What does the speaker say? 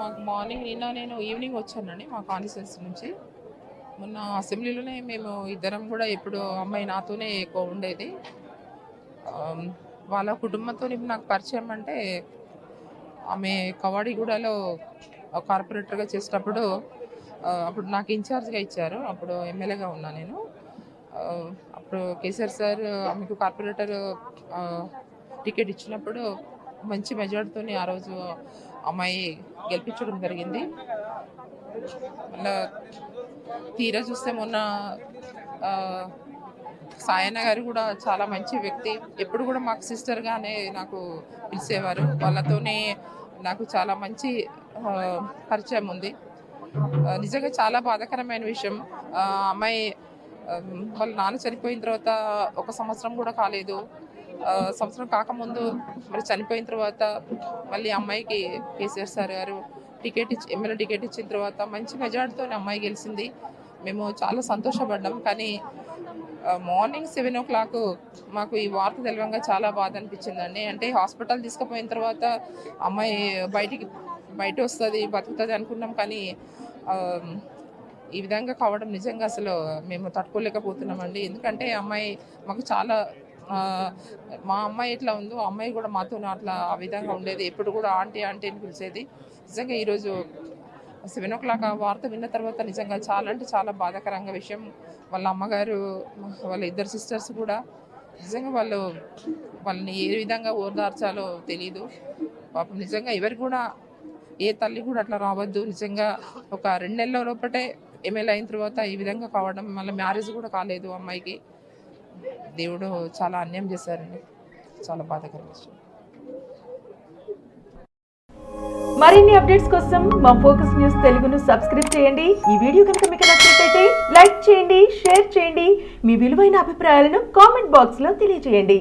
మాకు మార్నింగ్ నిన్న నేను ఈవినింగ్ వచ్చానండి మా కాన్స్టిట్యూన్సీ నుంచి. మొన్న అసెంబ్లీలోనే మేము ఇద్దరం కూడా ఎప్పుడు అమ్మాయి నాతోనే ఎక్కువ ఉండేది. వాళ్ళ కుటుంబంతో నాకు పరిచయం అంటే ఆమె కవాడిగూడలో కార్పొరేటర్గా చేసేటప్పుడు అప్పుడు నాకు ఇన్ఛార్జ్గా ఇచ్చారు. అప్పుడు ఎమ్మెల్యేగా ఉన్నా నేను. అప్పుడు కేసీఆర్ సార్ ఆమెకు కార్పొరేటర్ టికెట్ ఇచ్చినప్పుడు మంచి మెజార్టీతోనే ఆ రోజు అమ్మాయి గెలిపించడం జరిగింది. మళ్ళా తీరా చూస్తే మొన్న సాయన్న గారు కూడా చాలా మంచి వ్యక్తి. ఎప్పుడు కూడా మాకు సిస్టర్గానే నాకు పిలిచేవారు. వాళ్ళతోనే నాకు చాలా మంచి పరిచయం ఉంది. నిజంగా చాలా బాధాకరమైన విషయం. అమ్మాయి వాళ్ళ నాన్న చనిపోయిన తర్వాత ఒక సంవత్సరం కూడా కాలేదు. సంవత్సరం కాకముందు మరి చనిపోయిన తర్వాత మళ్ళీ అమ్మాయికి కేసీఆర్ సార్ గారు టికెట్ ఇచ్చి ఎమ్మెల్యే టికెట్ ఇచ్చిన తర్వాత మంచి మెజార్టీతో అమ్మాయి గెలిచింది. మేము చాలా సంతోషపడ్డాం. కానీ మార్నింగ్ సెవెన్ ఓ క్లాక్ మాకు ఈ వార్త తెలవంగా చాలా బాధ అనిపించిందండి అంటే హాస్పిటల్ తీసుకుపోయిన తర్వాత అమ్మాయి బయటికి బయట వస్తుంది బతుకుతుంది అనుకున్నాం. కానీ ఈ విధంగా కావడం నిజంగా అసలు మేము తట్టుకోలేకపోతున్నామండి. ఎందుకంటే అమ్మాయి మాకు చాలా మా అమ్మాయి ఎట్లా ఉందో ఆ అమ్మాయి కూడా మాతో అట్లా ఆ విధంగా ఉండేది. ఎప్పుడు కూడా ఆంటీ ఆంటీ అని పిలిచేది. నిజంగా ఈరోజు సెవెన్ ఓ క్లాక్ ఆ వార్త విన్న తర్వాత నిజంగా చాలా అంటే చాలా బాధాకరంగా విషయం. వాళ్ళ అమ్మగారు వాళ్ళ ఇద్దరు సిస్టర్స్ కూడా నిజంగా వాళ్ళు వాళ్ళని ఏ విధంగా ఓదార్చాలో తెలియదు పాపం నిజంగా ఎవరు కూడా ఏ తల్లి కూడా అట్లా రావద్దు. నిజంగా ఒక రెండు నెలల లోపటే ఎమ్మెల్యే అయిన తర్వాత ఈ విధంగా కావడం మళ్ళీ మ్యారేజ్ కూడా కాలేదు అమ్మాయికి. దేవుడు చాలా అన్యాయం చేశారండి. చాలా బాధాకర విషయం. మరిన్ని అప్డేట్స్ కోసం మా ఫోకస్ న్యూస్ తెలుగును సబ్స్క్రైబ్ చేయండి. ఈ వీడియో కనుక మీకు నచ్చినట్లయితే లైక్ చేయండి షేర్ చేయండి. మీ విలువైన అభిప్రాయాలను కామెంట్ బాక్స్లో తెలియజేయండి.